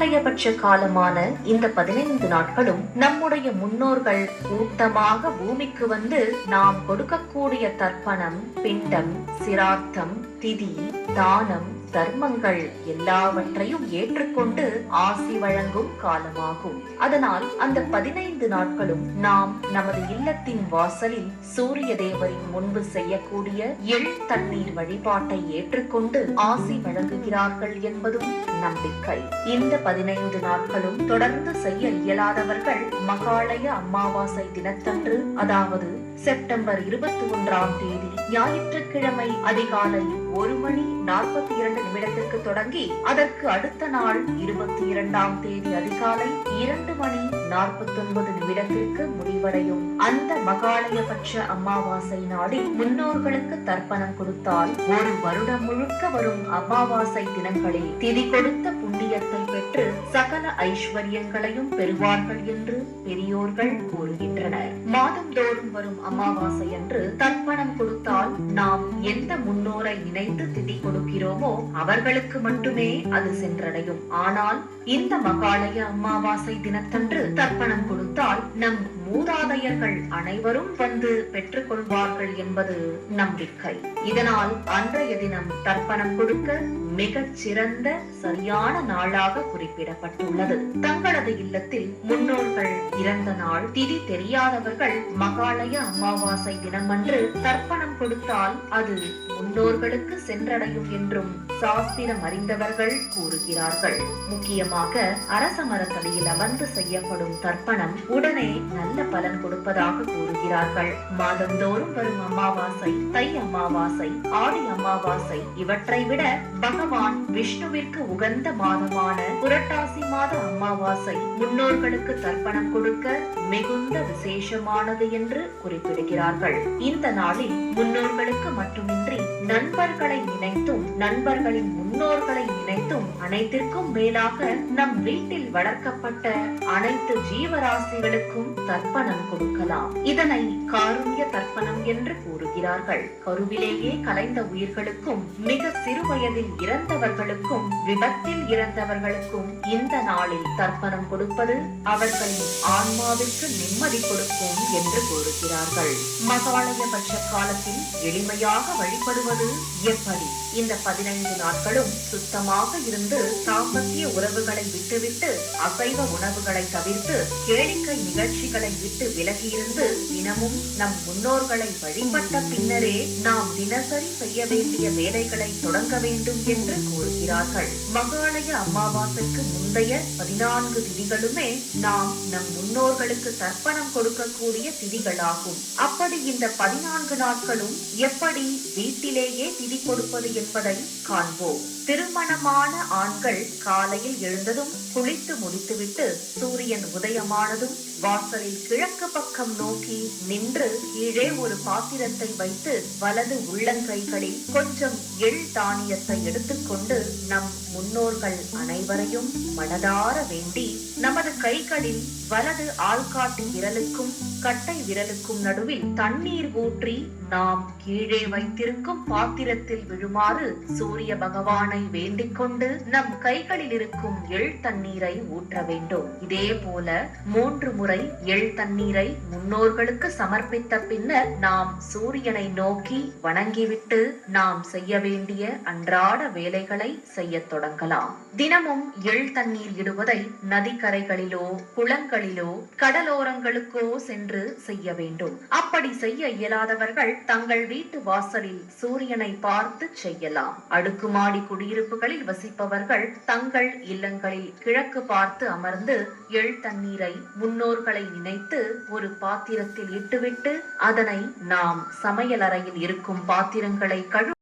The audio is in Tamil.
குறையபட்ச காலமான இந்த பதினைந்து நாட்களும் நம்முடைய முன்னோர்கள் கூட்டமாக பூமிக்கு வந்து நாம் கொடுக்கக்கூடிய தர்ப்பணம் பிண்டம் சிரார்த்தம் திதி தானம் தர்மங்கள் எல்லாவற்றையும் ஏற்றுக்கொண்டு ஆசி வழங்கும் காலமாகும். அதனால் அந்த பதினைந்து நாட்களும் நாம் நமது இல்லத்தின் வாசலில் சூரிய தேவரின் முன்பு செய்யக்கூடிய எள் தண்ணீர் வழிபாட்டை ஏற்றுக்கொண்டு ஆசி வழங்குகிறார்கள் என்பதும் நம்பிக்கை. இந்த பதினைந்து நாட்களும் தொடர்ந்து செய்ய இயலாதவர்கள் மகாலய அமாவாசை தினத்தன்று அதாவது செப்டம்பர் இருபத்தி ஒன்றாம் தேதி ஞாயிற்றுக்கிழமை அதிகாலை ஒரு மணி நாற்பத்தி இரண்டு நிமிடத்திற்கு தொடங்கி அதற்கு அடுத்த நாள் இருபத்தி இரண்டாம் தேதி அதிகாலை இரண்டு மணி நாற்பத்தி ஒன்பது நிமிடத்திற்கு முடிவடையும். அந்த மகாலயபட்ச அமாவாசை நாளில் முன்னோர்களுக்கு தர்ப்பணம் கொடுத்தால் ஒரு வருடம் முழுக்க வரும் அமாவாசை தினங்களில் திதி கொடுத்த புண்ணியத்தை பெற்று சகல ஐஸ்வர்யங்களையும் பெறுவார்கள் என்று பெரியோர்கள் கூறுகின்றனர். மாதந்தோறும் வரும் அமாவாசை அன்று தர்ப்பணம் கொடுத்தால் நாம் எந்த முன்னோரை நினைத்து திதி கொடுக்கிறோம்? அவர்களுக்கு மட்டுமே அது சென்றடையும். ஆனால் இந்த மகாலய அமாவாசை தினத்தன்று தர்ப்பணம் கொடுத்தால் நம் மூதாதையர்கள் அனைவரும் வந்து பெற்றுக் கொள்வார்கள் என்பது நம்பிக்கை. இதனால் அன்றைய தினம் தர்ப்பணம் கொடுக்க மிகச் சிறந்த சரியான நாளாக குறிப்பிடப்பட்டுள்ளது. தங்களது இல்லத்தில் முன்னோர்கள் இறந்த நாள். திதி தெரியாதவர்கள் மகாலய அமாவாசை தினமன்று தர்ப்பணம் கொடுத்தால் அது முன்னோர்களுக்கு சென்றடையும் என்றும் சாஸ்திரம் அறிந்தவர்கள் கூறுகிறார்கள். முக்கியமாக அரச மரத்தடியில் அமர்ந்து செய்யப்படும் தர்ப்பணம் உடனே நல்ல பலன் கொடுப்பதாக கூறுகிறார்கள். மாதந்தோறும் வரும் அமாவாசை தை அமாவாசை ஆடி அமாவாசை இவற்றை விட பகவான் விஷ்ணுவிற்கு உகந்த மாதமான புரட்டாசி மாத அமாவாசை முன்னோர்களுக்கு தர்ப்பணம் கொடுக்க மிகுந்த விசேஷமானது என்று குறிப்பிடுகிறார்கள். இந்த நாளில் முன்னோர்களுக்கு மட்டுமின்றி நண்பர்களை நினைத்தும் நண்பர்களின் முன்னோர்களை நினைத்தும் அனைத்திற்கும் மேலாக நம் வீட்டில் வளர்க்கப்பட்ட அனைத்து ஜீவராசிகளுக்கும் தர்ப்பணம் கொடுக்கலாம். இதனை காருண்ய தர்ப்பணம் என்று கூறுகிறார்கள். கருவிலேயே கலைந்த உயிர்களுக்கும் மிக சிறு வயதில் இறந்தவர்களுக்கும் விபத்தில் இறந்தவர்களுக்கும் இந்த நாளில் தர்ப்பணம் கொடுப்பது அவர்களின் ஆன்மாவிற்கு நிம்மதி கொடுக்கும் என்று கூறுகிறார்கள். மகாலயபட்ச காலத்தில் எளிமையாக வழிபடுவது எப்படி? இந்த பதினைந்து நாட்களும் சுத்தமாக இருந்து தாம்பத்திய உறவுகளை விட்டுவிட்டு அசைவ உணவுகளை தவிர்த்து கேளிக்கை நிகழ்ச்சிகளை விட்டு விலகியிருந்து தினமும் நம் முன்னோர்களை வழிபட்ட பின்னரே நாம் தினசரி செய்ய வேண்டிய வேலைகளை தொடங்க வேண்டும் என்று கூறுகிறார்கள். மகாலய அமாவாசைக்கு முந்தைய பதினான்கு திதிகளுமே நாம் நம் முன்னோர்களுக்கு தர்ப்பணம் கொடுக்கக்கூடிய திதிகளாகும். அப்படி இந்த பதினான்கு நாட்களும் எப்படி வீட்டிலேயே திதி கொடுப்பது என்பதை காண்போம். திருமணமான ஆண்கள் காலையில் எழுந்ததும் குளித்து முடித்துவிட்டு சூரியன் உதயமானதும் வாசலில் கிழக்கு பக்கம் நோக்கி நின்று கீழே ஒரு பாத்திரத்தை வைத்து வலது உள்ளங்கைகளில் கொஞ்சம் எள் தானியத்தை எடுத்துக்கொண்டு நம் முன்னோர்கள் அனைவரையும் மனதார வேண்டி நமது கைகளில் வலது ஆள்காட்டி விரலுக்கும் கட்டை விரலுக்கும் நடுவில் தண்ணீர் ஊற்றி நாம் கீழே வைத்திருக்கும் பாத்திரத்தில் விழுமாறு சூரிய பகவானை வேண்டிக் கொண்டு நம் கைகளில் இருக்கும் எள் தண்ணீரை ஊற்ற வேண்டும். இதே போல மூன்று முறை எள் தண்ணீரை முன்னோர்களுக்கு சமர்ப்பித்த பின்னர் நாம் சூரியனை நோக்கி வணங்கிவிட்டு நாம் செய்ய வேண்டிய அன்றாட வேலைகளை செய்ய தொடங்கலாம். தினமும் எள் தண்ணீர் இடுவதை நதிக்கரைகளிலோ குளங்களிலோ கடலோரங்களுக்கோ சென்று செய்ய வேண்டும். அப்படி செய்ய இயலாதவர்கள் தங்கள் வீட்டு வாசலில் சூரியனை பார்த்து செய்யலாம். அடுக்குமாடி குடியிருப்புகளில் வசிப்பவர்கள் தங்கள் இல்லங்களில் கிழக்கு பார்த்து அமர்ந்து எள் தண்ணீரை முன்னோர்களை நினைத்து ஒரு பாத்திரத்தில் இட்டுவிட்டு அதனை நாம் சமையலறையில் இருக்கும் பாத்திரங்களை கழு